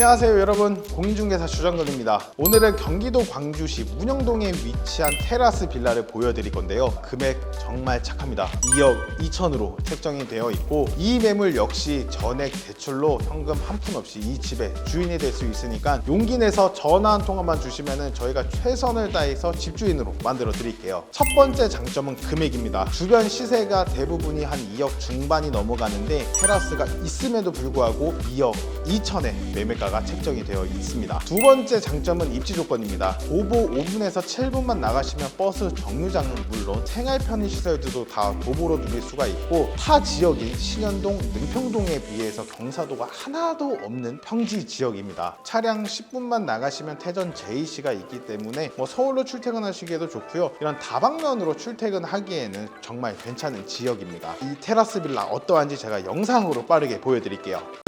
안녕하세요 여러분. 공인중개사 주정근입니다. 오늘은 경기도 광주시 문영동에 위치한 테라스 빌라를 보여드릴 건데요. 금액 정말 착합니다. 2억 2천으로 책정이 되어 있고 이 매물 역시 전액 대출로 현금 한 푼 없이 이 집의 주인이 될 수 있으니까 용기 내서 전화 한 통화만 주시면 저희가 최선을 다해서 집주인으로 만들어 드릴게요. 첫 번째 장점은 금액입니다. 주변 시세가 대부분이 한 2억 중반이 넘어가는데 테라스가 있음에도 불구하고 2억 2천에 매매가 가 책정이 되어 있습니다. 두 번째 장점은 입지 조건입니다. 도보 5분에서 7분만 나가시면 버스 정류장은 물론 생활 편의 시설들도 다 도보로 누릴 수가 있고 타 지역인 신현동, 능평동에 비해서 경사도가 하나도 없는 평지 지역입니다. 차량 10분만 나가시면 태전 JC가 있기 때문에 뭐 서울로 출퇴근하시기에도 좋고요. 이런 다방면으로 출퇴근하기에는 정말 괜찮은 지역입니다. 이 테라스 빌라 어떠한지 제가 영상으로 빠르게 보여드릴게요.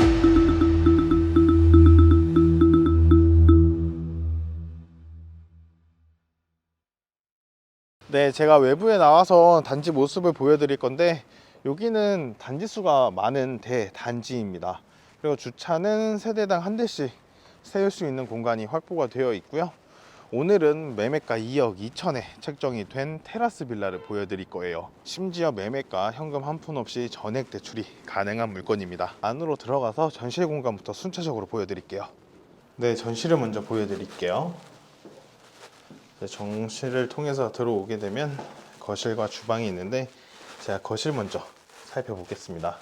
네, 제가 외부에 나와서 단지 모습을 보여드릴 건데 여기는 단지 수가 많은 대단지입니다. 그리고 주차는 세대당 한 대씩 세울 수 있는 공간이 확보가 되어 있고요. 오늘은 매매가 2억 2천에 책정이 된 테라스 빌라를 보여드릴 거예요. 심지어 매매가 현금 한 푼 없이 전액 대출이 가능한 물건입니다. 안으로 들어가서 전실 공간부터 순차적으로 보여드릴게요. 네, 전실을 먼저 보여드릴게요. 정실을 통해서 들어오게 되면 거실과 주방이 있는데 제가 거실 먼저 살펴보겠습니다.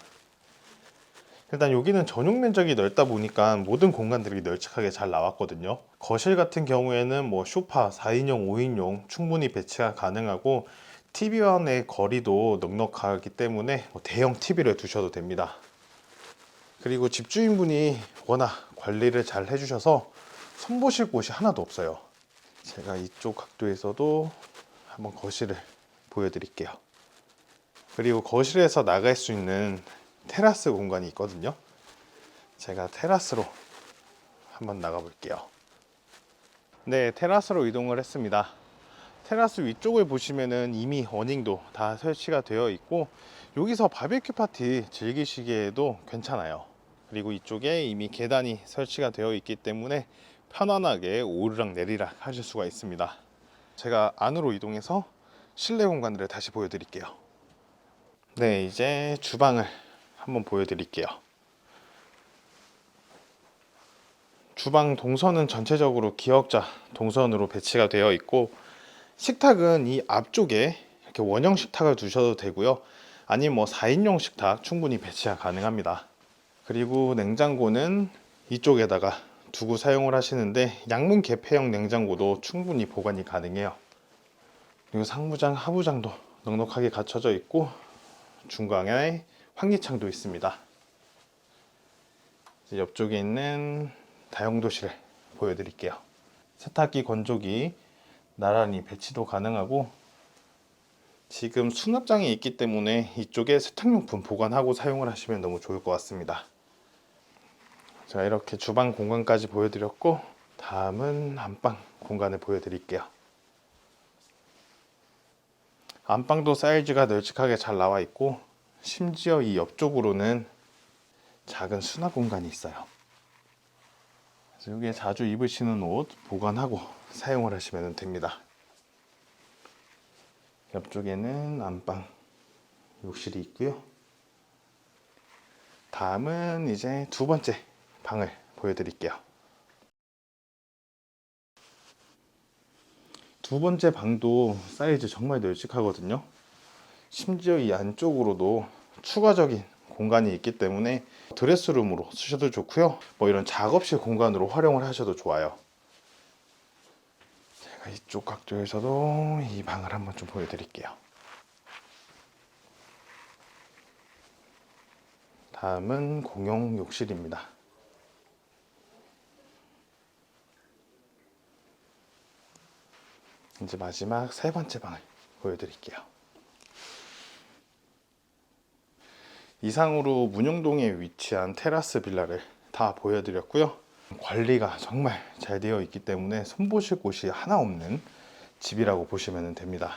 일단 여기는 전용 면적이 넓다 보니까 모든 공간들이 널찍하게 잘 나왔거든요. 거실 같은 경우에는 뭐 소파 4인용, 5인용 충분히 배치가 가능하고 TV와의 거리도 넉넉하기 때문에 뭐 대형 TV를 두셔도 됩니다. 그리고 집주인분이 워낙 관리를 잘 해주셔서 손보실 곳이 하나도 없어요. 제가 이쪽 각도에서도 한번 거실을 보여드릴게요. 그리고 거실에서 나갈 수 있는 테라스 공간이 있거든요. 제가 테라스로 한번 나가 볼게요. 네, 테라스로 이동을 했습니다. 테라스 위쪽을 보시면은 이미 어닝도 다 설치가 되어 있고 여기서 바베큐 파티 즐기시기에도 괜찮아요. 그리고 이쪽에 이미 계단이 설치가 되어 있기 때문에 편안하게 오르락 내리락 하실 수가 있습니다. 제가 안으로 이동해서 실내 공간들을 다시 보여드릴게요. 네, 이제 주방을 한번 보여드릴게요. 주방 동선은 전체적으로 기역자 동선으로 배치가 되어 있고 식탁은 이 앞쪽에 이렇게 원형 식탁을 두셔도 되고요. 아니면 뭐 4인용 식탁 충분히 배치가 가능합니다. 그리고 냉장고는 이쪽에다가 두고 사용을 하시는데 양문 개폐형 냉장고도 충분히 보관이 가능해요. 그리고 상부장, 하부장도 넉넉하게 갖춰져 있고 중간에 환기창도 있습니다. 옆쪽에 있는 다용도실을 보여드릴게요. 세탁기, 건조기 나란히 배치도 가능하고 지금 수납장이 있기 때문에 이쪽에 세탁용품 보관하고 사용을 하시면 너무 좋을 것 같습니다. 자 이렇게 주방 공간까지 보여드렸고 다음은 안방 공간을 보여드릴게요. 안방도 사이즈가 널찍하게 잘 나와 있고 심지어 이 옆쪽으로는 작은 수납 공간이 있어요. 그래서 여기에 자주 입으시는 옷 보관하고 사용을 하시면 됩니다. 옆쪽에는 안방 욕실이 있고요. 다음은 이제 두 번째 방을 보여드릴게요. 두 번째 방도 사이즈 정말 널찍하거든요. 심지어 이 안쪽으로도 추가적인 공간이 있기 때문에 드레스룸으로 쓰셔도 좋고요. 뭐 이런 작업실 공간으로 활용을 하셔도 좋아요. 제가 이쪽 각도에서도 이 방을 한번 좀 보여드릴게요. 다음은 공용 욕실입니다. 이제 마지막 세 번째 방을 보여드릴게요. 이상으로 문영동에 위치한 테라스 빌라를 다 보여드렸고요. 관리가 정말 잘 되어 있기 때문에 손보실 곳이 하나 없는 집이라고 보시면 됩니다.